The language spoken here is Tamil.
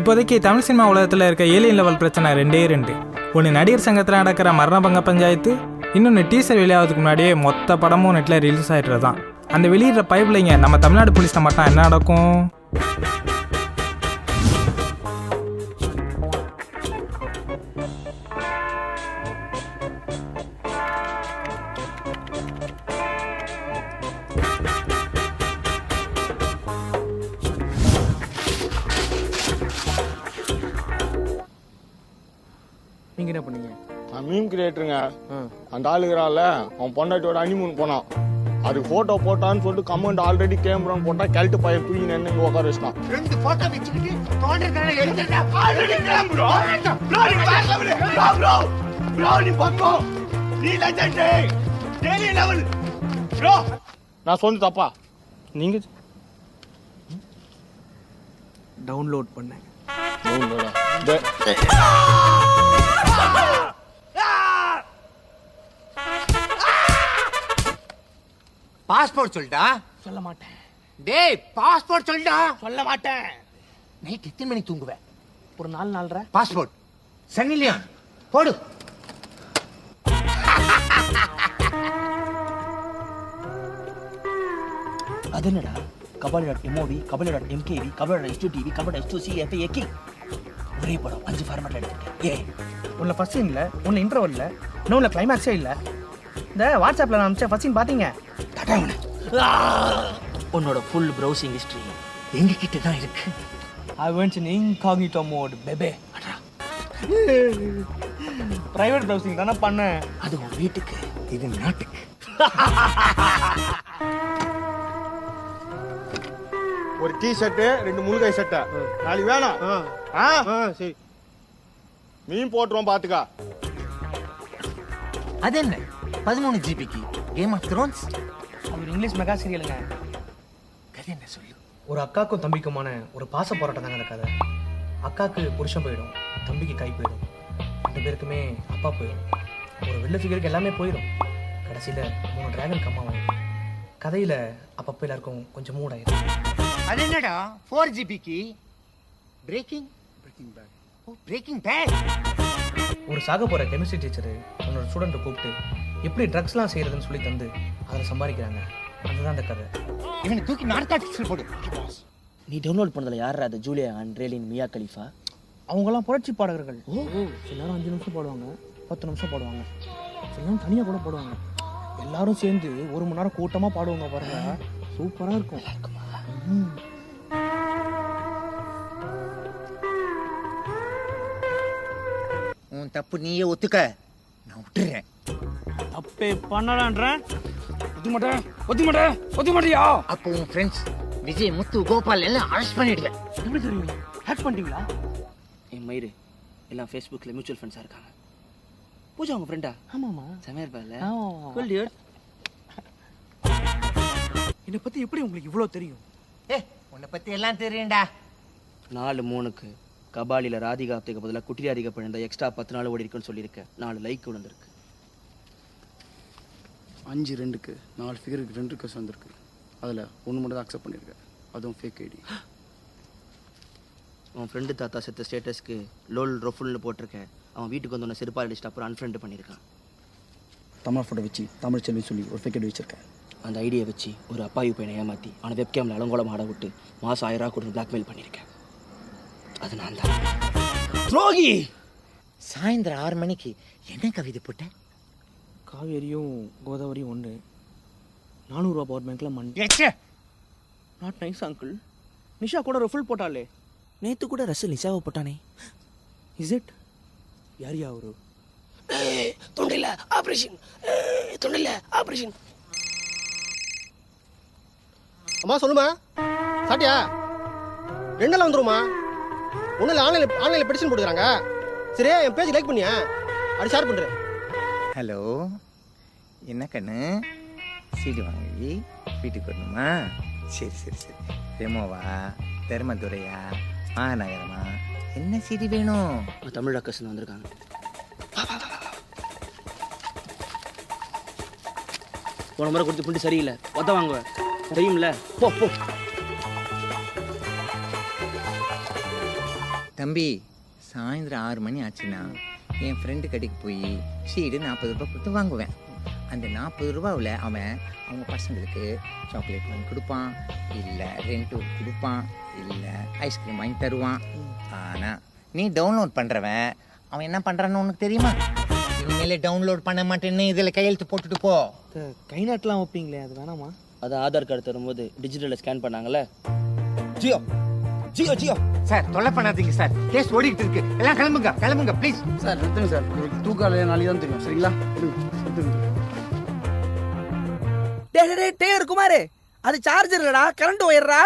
இப்போதைக்கு தமிழ் சினிமா உலகத்தில் இருக்க ஏலியன் லெவல் பிரச்சனை ரெண்டே ரெண்டு. ஒன்று நடிகர் சங்கத்தில் நடக்கிற மரண பங்க பஞ்சாயத்து இன்னொன்று டீசர் வெளியாகிறதுக்கு முன்னாடியே மொத்த படமும் நெட்டில் ரிலீஸ் ஆகிட்டு தான் அந்த வெளியிடுற பைப்லைங்க நம்ம தமிழ்நாடு போலீஸில் மட்டும் என்ன நடக்கும்? என்ன பண்ணீங்க? நான் மீம் கிரியேட்டருங்க அந்த ஆளுகிறால அவன் பொண்டாட்டியோட அனிமூன் போனான். அதுக்கு போட்டோ போட்டான்னு சொல்லிட்டு கமெண்ட் ஆல்ரெடி கேமரான்னு போட்டா கழட்டு பையன் தூக்கி நின்று இங்க உட்கார வச்சிட்டான். ரெண்டு போட்டோ வச்சுக்கிட்டு தோன்றதுக்கான எடுத்துட்டா ஆல்ரெடி ப்ரோ ப்ரோ நீ பாக்கல ப்ரோ ப்ரோ ப்ரோ நீ பக்கோ. நீ லெஜெண்ட் டெய்லி லெவல் ப்ரோ நான் சொன்னது தப்பா? நீங்க டவுன்லோட் பண்ணேன் டே- பாஸ்போர்ட் சொல்லிட்டா சொல்ல மாட்டேன். டேய் பாஸ்போர்ட் சொல்லிட்டா சொல்ல மாட்டேன். நைட் எத்தனை மணிக்கு தூங்குவேன் ஒரு நாலு நாலரை. பாஸ்போர்ட். சன்னி லியோன் போடு. அது என்னடா? Kabali dot MOV Kabali dot MKV Kabali dot S two TV Kabali S two C F A ஒரே படம் அஞ்சு ஃபார்மேட்ல எடுத்துருக்கேன். ஏ ஒன்ல ஃபர்ஸ்ட் சீன்ல ஒன்னு இன்டர்வல்ல இன்னொன்னு கிளைமேக்ஸே இல்ல. இந்த வாட்ஸ்அப்ல நான் அனுப்பிச்ச ஃபர்ஸ்ட் சீன் பாத்தீங்க? தடவன. உன்னோட ஃபுல் ப்ரௌசிங் ஹிஸ்டரி எங்க கிட்ட தான் இருக்கு. I went in incognito mode பெபே private browsing தானே பண்ணேன் அது உன் வீட்டுக்கு இது நாட்டுக்கு. ஒரு டீ ஷர்ட்டு ரெண்டு முழுகை சட்டை நாளைக்கு வேணாம். ஆ. சரி. மீன் போட்டுருவோம் பாத்துக்கா. அது என்ன பதிமூணு ஜிபிக்கு கேம் ஆஃப் த்ரோன்ஸ் அவர் இங்கிலீஷ் மெகா சீரியலுங்க. கதை என்ன சொல்லு? ஒரு அக்காக்கும் தம்பிக்குமான ஒரு பாச போராட்டம் தாங்க அந்த கதை. அக்காக்கு புருஷன் போயிடும் தம்பிக்கு கை போயிடும். ரெண்டு பேருக்குமே அப்பா போயிடும். ஒரு வெள்ள ஃபிகருக்கு எல்லாமே போயிடும். கடைசியில் மூணு டிராகன் கம்மாவாயிடும் கதையில் அப்பப்போ எல்லாருக்கும் கொஞ்சம் மூட் ஆயிடும் அது என்னடா? Four ஜிபிக்கு breaking breaking bad oh breaking bad ஒரு சாக போகிற கெமிஸ்ட்ரி டீச்சரு உன்னோட ஸ்டூடெண்ட்டை கூப்பிட்டு எப்படி ட்ரக்ஸ்லாம் செய்கிறதுன்னு சொல்லி தந்து அதில் சம்பாதிக்கிறாங்க. அதுதான் அந்த கதை. இவனை தூக்கி நார்காட்டிக்ஸ்ல போடு. நீ டவுன்லோட் பண்ணதுல யார் அது? ஜூலியா அண்ட்ரேலின் மியா கலிஃபா? அவங்கெல்லாம் புரட்சி பாடகர்கள். ஓ சில நேரம் அஞ்சு நிமிஷம் பாடுவாங்க. பத்து நிமிஷம் பாடுவாங்க. நேரம் தனியாக கூட பாடுவாங்க. எல்லாரும் சேர்ந்து ஒரு மணி நேரம் கூட்டமாக பாடுவாங்க பாருங்க. சூப்பராக இருக்கும். உன் தப்பு நீயே ஒத்துக்க. நான் விட்டுறேன். தப்பே பண்ணலான்றேன் ஒத்துக்க மாட்டேன் ஒத்துக்க மாட்டேன் ஒத்துக்க மாட்டியா? அப்போ உன் ஃப்ரெண்ட்ஸ் விஜய் முத்து கோபால் எல்லாம் அரெஸ்ட் பண்ணிடுவேன். எப்படி தெரியும்? ஹேக் பண்ணிட்டீங்களா? என் மயிறு எல்லாம் ஃபேஸ்புக்கில் மியூச்சுவல் ஃபண்ட்ஸாக இருக்காங்க. பூஜா உங்க ஃப்ரெண்டா ஆமாம்மா. செமையா dude. என்னை பற்றி எப்படி உங்களுக்கு இவ்வளோ தெரியும்? ஏ உன்னை பத்தி எல்லாம் தெரியும்டா. நாலு மூணுக்கு கபாலியில் ராதிகா அப்தேக்கு பதிலாக குட்டி ராதிகா பிழந்த எக்ஸ்ட்ரா பத்து நாள் ஓடி இருக்குன்னு சொல்லியிருக்கேன். நாலு லைக் விழுந்திருக்கு அஞ்சு ரெண்டுக்கு நாலு ஃபிகருக்கு ரெண்டு ரிக்வஸ்ட் வந்திருக்கு. அதில் ஒன்று மட்டும் தான் அக்செப்ட் பண்ணியிருக்கேன் அதுவும் ஃபேக் ஐடி உன் ஃப்ரெண்டு தாத்தா செத்த ஸ்டேட்டஸ்க்கு லோல் ரொஃபுல்னு போட்டிருக்கேன் அவன் வீட்டுக்கு வந்து உன்னை செருப்பால் அடிச்சிட்டு அப்புறம் அன்ஃப்ரெண்டு பண்ணியிருக்கான் தமிழ் ஃபோட்டோ வச்சு தமிழ் செல்வி சொல்லி ஒரு ஃபேக் ஐடி வச்சிருக்கேன். அந்த ஐடியை வச்சு ஒரு அப்பாவி பையனை ஏமாற்றி அவனை வெப்கேமில் அலங்கோலம் ஆட விட்டு மாதம் ஆயிரம் ரூபா கொடுத்து பிளாக்மெயில் பண்ணியிருக்கேன் அது நான் தான் துரோகி சாயந்தரம் ஆறு மணிக்கு என்ன கவிதை போட்ட? காவேரியும் கோதாவரியும் ஒன்று நானூறுரூவா பவர் பேங்க்கில் மண். நாட் நைஸ் அங்கிள் நிஷா கூட ஒரு ஃபுல் போட்டாலே நேற்று கூட ரசல் நிசாவை போட்டானே. இஸ் இட் யார் யா அவரு? தொண்டையில் ஆப்ரேஷன் தொண்டையில் ஆப்ரேஷன் அம்மா சொல்லுமா? சாட்டியா? ரெண்டெல்லாம் வந்துருமா? ஒன்றும் இல்லை ஆன்லைனில் ஆன்லைனில் பெடிஷன் போட்டுக்கிறாங்க. சரி என் பேஜ் லைக் பண்ணியா? அப்படி ஷேர் பண்ணுறேன் ஹலோ என்ன கண்ணு? சீடு வாங்கி வீட்டுக்கு வரணுமா? சரி சரி சரி. ரெமோவா? தர்மதுரையா? மாநகரமா? என்ன சீடி வேணும்? தமிழ் அக்கசன் வந்திருக்காங்க. போன முறை கொடுத்து புண்டி சரியில்லை. ஒத்த வாங்குவேன் தெரியும்ல? போ போ. தம்பி சாயந்தரம் ஆறு மணி ஆச்சுன்னா என் ஃப்ரெண்டு கடைக்கு போய் சீடு நாற்பது ரூபாய் கொடுத்து வாங்குவேன். அந்த நாற்பது ரூபாவில் அவன் அவங்க பசங்களுக்கு சாக்லேட் வாங்கி கொடுப்பான். இல்லை ரெண்ட்டு கொடுப்பான். இல்லை ஐஸ்கிரீம் வாங்கி தருவான். ஆனால் நீ டவுன்லோட் பண்ணுறவன் அவன் என்ன பண்ணுறான்னு உனக்கு தெரியுமா? இனிமேல் டவுன்லோட் பண்ண மாட்டேன்னு இதில் கையெழுத்து போட்டுட்டு போ. கை நாட்டெலாம் வைப்பீங்களே அது வேணாமா? அது ஆதார் கார்டு தரும்போது டிஜிட்டலில் ஸ்கேன் பண்ணாங்கல்ல? ஜியோ. ஜியோ ஜியோ. சார் தொல்லை பண்ணாதீங்க சார். கேஸ் ஓடிக்கிட்டு இருக்கு. எல்லாம் கிளம்புங்க கிளம்புங்க ப்ளீஸ் சார் நிறுத்துங்க சார். இவருக்கு தூக்கால நாளைக்கு தான் தெரியும் சரிங்களா. டே டே டே குமார். அது சார்ஜர் இல்லடா கரண்ட் ஒயர்ரா